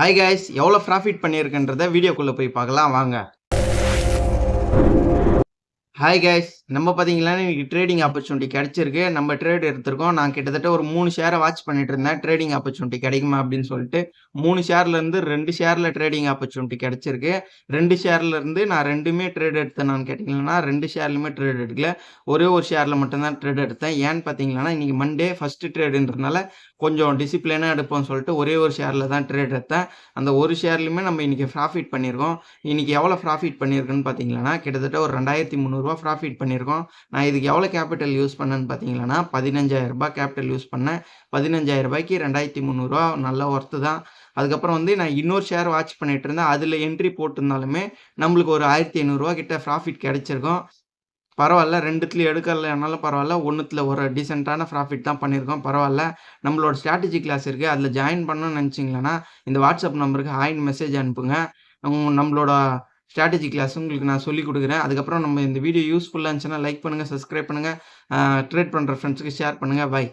Hi guys எவ்வளோ profit பண்ணியிருக்குன்றத வீடியோக்குள்ளே போய் பார்க்கலாம் வாங்க. ஹாய் கைஸ் நம்ம பார்த்தீங்கன்னா இன்றைக்கி ட்ரேடிங் ஆப்பர்ச்சுனிட்டி கிடைச்சிருக்கு. நம்ம ட்ரேட் எடுத்திருக்கோம். நான் கிட்டத்தட்ட ஒரு மூணு ஷேரை வாட்ச் பண்ணிட்டு இருந்தேன். ட்ரேடிங் ஆப்பர்ச்சுனிட்டி கிடைக்குமா அப்படின்னு சொல்லிட்டு மூணு ஷேர்லேருந்து ரெண்டு ஷேரில் ட்ரேடிங் ஆப்பர்ச்சுனிட்டி கிடைச்சிருக்கு. ரெண்டு ஷேர்லேருந்து நான் ரெண்டுமே ட்ரேட் நான் கேட்டிங்கன்னா ரெண்டு ஷேர்லையுமே ட்ரேட் எடுக்கல. ஒரே ஒரு ஷேரில் மட்டும்தான் ட்ரேட் எடுத்தேன். ஏன்னு பார்த்தீங்கன்னா இன்றைக்கி மண்டே ஃபஸ்ட்டு ட்ரேடுன்றதுனால கொஞ்சம் டிசிப்ளினாக எடுப்போம்னு சொல்லிட்டு ஒரே ஒரு ஷேரில் தான் ட்ரேட் எடுத்தேன். அந்த ஒரு ஷேர்லையுமே நம்ம இன்றைக்கி ப்ராஃபிட் பண்ணியிருக்கோம். இன்றைக்கி எவ்வளோ ப்ராஃபிட் பண்ணியிருக்குன்னு பார்த்தீங்கன்னா கிட்டத்தட்ட ஒரு ரெண்டாயிரத்தி முந்நூறுரூவா ப்ராஃபிட் பண்ணியிருக்கோம். நான் இதுக்கு எவ்வளோ கேபிட்டல் யூஸ் பண்ணேன்னு பார்த்தீங்கன்னா பதினஞ்சாயிரம் ரூபாய் கேபிட்டல் யூஸ் பண்ணேன். பதினஞ்சாயிரரூபாய்க்கு ரெண்டாயிரத்தி முந்நூறுரூவா நல்ல ஒர்த்து தான். அதுக்கப்புறம் வந்து நான் இன்னொரு ஷேர் வாட்ச் பண்ணிகிட்டு இருந்தேன். அதில் என்ட்ரி போட்டிருந்தாலுமே நம்மளுக்கு ஒரு ஆயிரத்தி ஐநூறுரூவா கிட்ட ப்ராஃபிட் கிடைச்சிருக்கும். பரவாயில்ல ரெண்டுத்துலையும் எடுக்கலைனாலும் பரவாயில்ல ஒன்றுத்தில் ஒரு டீசெண்டான ப்ராஃபிட் தான் பண்ணியிருக்கோம். பரவாயில்ல நம்மளோட ஸ்ட்ராட்டஜி கிளாஸ் இருக்குது அதில் ஜாயின் பண்ணணும்னு நினச்சிங்களேன்னா இந்த வாட்ஸ்அப் நம்பருக்கு ஹாயின் மெசேஜ் அனுப்புங்க. நம்மளோட ஸ்ட்ராட்டஜி கிளாஸ் உங்களுக்கு நான் சொல்லிக் கொடுக்குறேன். அதுக்கப்புறம் நம்ம இந்த வீடியோ யூஸ்ஃபுல்லாக இருந்துச்சுன்னா லைக் பண்ணுங்கள் சப்ஸ்கிரைப் பண்ணுங்கள் ட்ரேட் பண்ணுற ஃப்ரெண்ட்ஸுக்கு ஷேர் பண்ணுங்கள் பை